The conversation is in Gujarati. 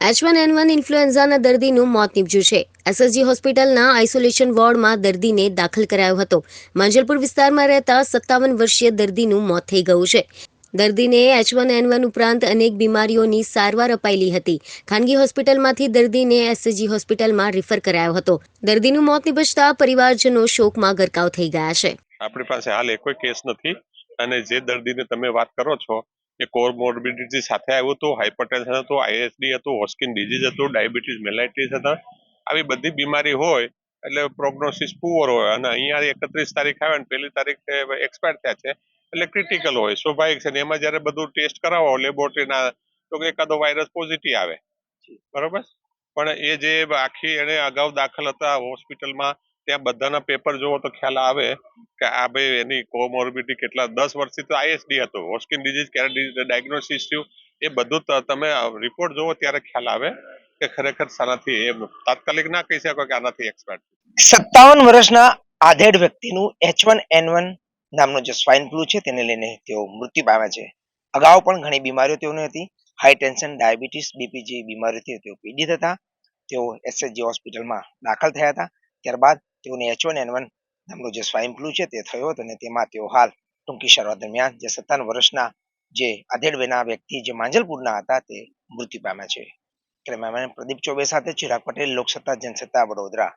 એચ વન એન વન ઇન્ફ્લુએન્ઝાના દર્દીનું મોત નીપજ્યું છે. એસએસજી હોસ્પિટલના આઇસોલેશન વોર્ડમાં દર્દીને દાખલ કરાયો હતો. માંજલપુર વિસ્તારમાં રહેતા સત્તાવન વર્ષીય દર્દીનું મોત થઈ ગયું છે. દર્દીને એચ વન એન વન ઉપરાંત અનેક બીમારીઓની સારવાર અપાયેલી હતી. ખાનગી હોસ્પિટલમાંથી દર્દીને એસએસજી હોસ્પિટલમાં રિફર કરાયો હતો. દર્દીનું મોત નિપજતા પરિવારજનો શોકમાં ગરકાવ થઈ ગયા છે. આપણી પાસે હાલ કોઈ કેસ નથી. અને જે દર્દીને તમે વાત કરો છો એ કોરમોર્બિડિટી સાથે આવ્યું હતું હાઇપરટેન્શન હતું આઈએસડી હતું હોસ્કિન ડિઝીઝ હતું ડાયાબિટીસ મેલાઇટીસ હતા. આવી બધી બીમારી હોય એટલે પ્રોગ્નોસિસ પુઅર હોય. અને અહીંયા એકત્રીસ તારીખ આવે ને પહેલી તારીખે એક્સપાયર થયા છે એટલે ક્રિટિકલ હોય સ્વાભાવિક છે ને. એમાં જ્યારે બધું ટેસ્ટ કરાવો લેબોરેટરીના તો એકાદો વાયરસ પોઝિટિવ આવે. બરોબર? પણ એ જે આખી એને અગાઉ દાખલ હતા હોસ્પિટલમાં, ત્યાં બધાના પેપર જોવો તો ખ્યાલ આવે કે આ ભાઈ એની કોમોર્બિડિટી કેટલા, દસ વર્ષથી તો આઈએસડી હતો હોસ્કિન ડિઝીઝ ક્યારે ડાયગ્નોસિસ થયું. એ બધું તમે રિપોર્ટ જોવો ત્યારે ખ્યાલ આવે કે ખરેખર શાનાથી એ તાત્કાલિક ના કહી શકો કે આનાથી એક્સપર્ટ સત્તાવન વર્ષના આધેડ વ્યક્તિનું એચ વન એન વન નામનો જે સ્વાઇન ફ્લુ છે, તેને લઈને તેઓ મૃત્યુ પામ્યા છે. અગાઉ પણ ઘણી બીમારીઓ તેઓને હતી. હાઈ ટેન્શન ડાયાબિટીસ બીપી જેવી બીમારીથી તેઓ પીડિત હતા. તેઓ એસએચજી હોસ્પિટલમાં દાખલ થયા હતા. ત્યારબાદ તેઓને એચ વન એન વન નામનો જે સ્વાઇન ફ્લુ છે તે થયો હતો અને તેમાં તેઓ હાલ ટૂંકી સારવાર દરમિયાન જે સત્તાવન વર્ષના જે આધેડ વયના વ્યક્તિ જે માંજલપુરના હતા તે મૃત્યુ પામ્યા છે. કેમેરામેન પ્રદીપ ચોબે સાથે ચિરાગ પટેલ, લોકસત્તા, જનસત્તા, વડોદરા.